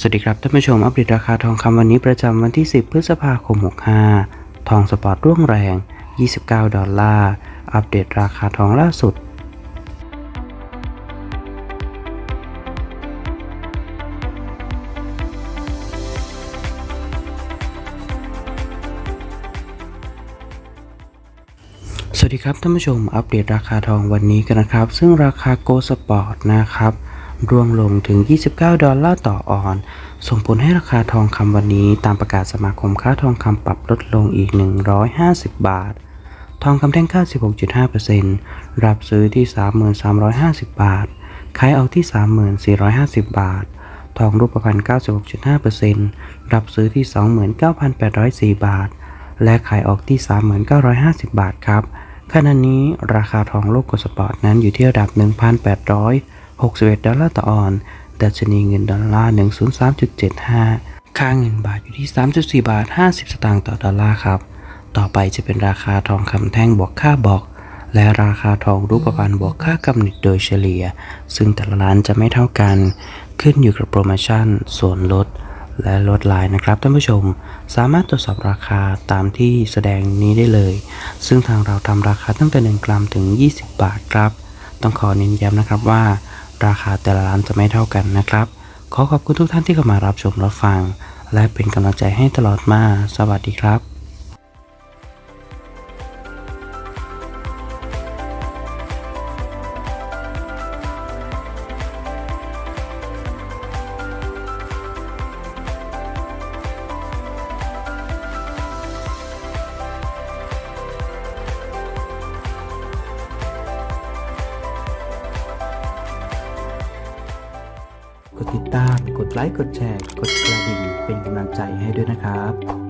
สวัสดีครับท่านผู้ชมอัปเดตราคาทองคำวันนี้ประจำวันที่ 10 พฤษภาคม 65 ทองสปอร์ตร่วงแรง 29 ดอลลาร์ อัปเดตราคาทองล่าสุด สวัสดีครับท่านผู้ชมอัปเดตราคาทองวันนี้กันนะครับ ซึ่งราคาโกลสปอร์ตนะครับ ร่วงลงถึง 29 ดอลลาร์ต่อออนซ์ส่งผลให้ราคาทองคำวันนี้ตามประกาศสมาคมค้าทองคำปรับลดลงอีก 150 บาท ทองคำแท่ง 96.5%รับซื้อที่ 3350 บาท ขายเอาที่ 3450 บาท ทองรูปพรรณ96.5%รับซื้อที่ 29,804 บาท และขายออกที่ 3950 บาทครับขณะนี้ราคาทองโลกกดสปอร์ตนั้นอยู่ที่ระดับ 61 ดอลลาร์ต่อออนซ์ดัชนีเงินดอลลาร์ 103.75 ค่าเงินบาทอยู่ที่ 3.4 บาท 50 สตางค์ต่อดอลลาร์ครับ ต่อไปจะเป็นราคาทองคำแท่งบวกค่าบอก และราคาทองรูปพรรณบวกค่ากำหนดโดยเฉลี่ย ซึ่งแต่ละร้านจะไม่เท่ากัน ขึ้นอยู่กับโปรโมชั่น ส่วนลด และลดลายนะครับท่านผู้ชม สามารถตรวจสอบราคาตามที่แสดงนี้ได้เลย ซึ่งทางเราทำราคาตั้งแต่ 1 กรัมถึง 20 บาทครับ ต้องขอเน้นย้ำนะครับว่า ราคาแต่ละร้านจะไม่เท่ากันนะครับ ขอขอบคุณทุกท่านที่เข้ามารับชมรับฟัง และเป็นกำลังใจให้ตลอดมา สวัสดีครับ ติดตาม กดไลค์ กดแชร์ กดกระดิ่ง เป็นกำลังใจให้ด้วยนะครับ